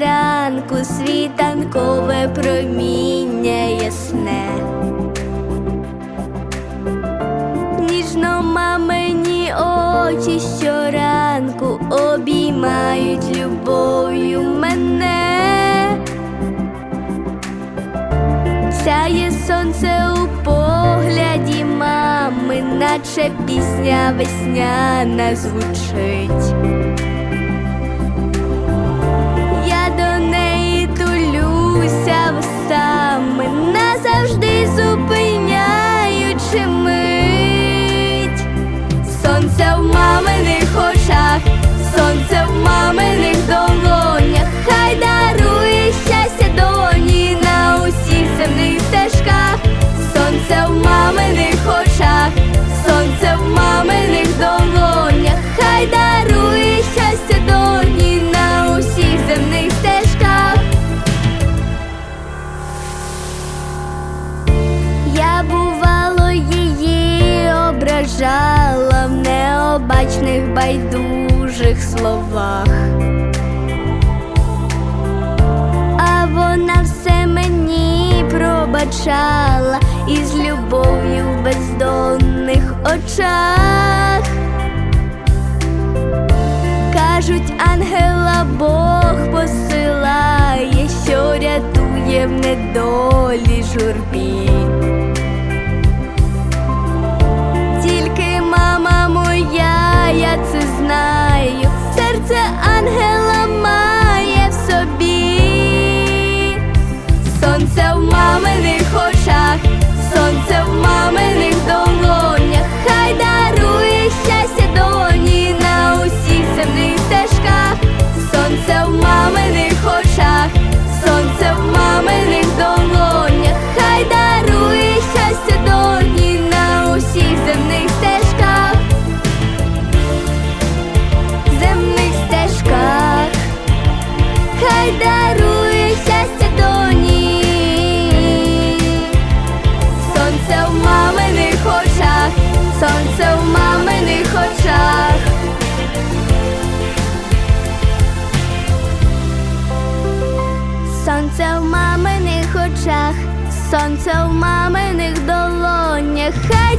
ранку світанкове проміння ясне. Ніжно мамині очі щоранку обіймають любов'ю мене. Сяє сонце у погляді мами, наче пісня весняна звучить. Ображала в необачних байдужих словах. А вона все мені пробачала із любов'ю в бездонних очах. Кажуть, ангела Бог посилає, що рятує в недолі журбі. Сонце в маминих очах, сонце в маминих долонях, хай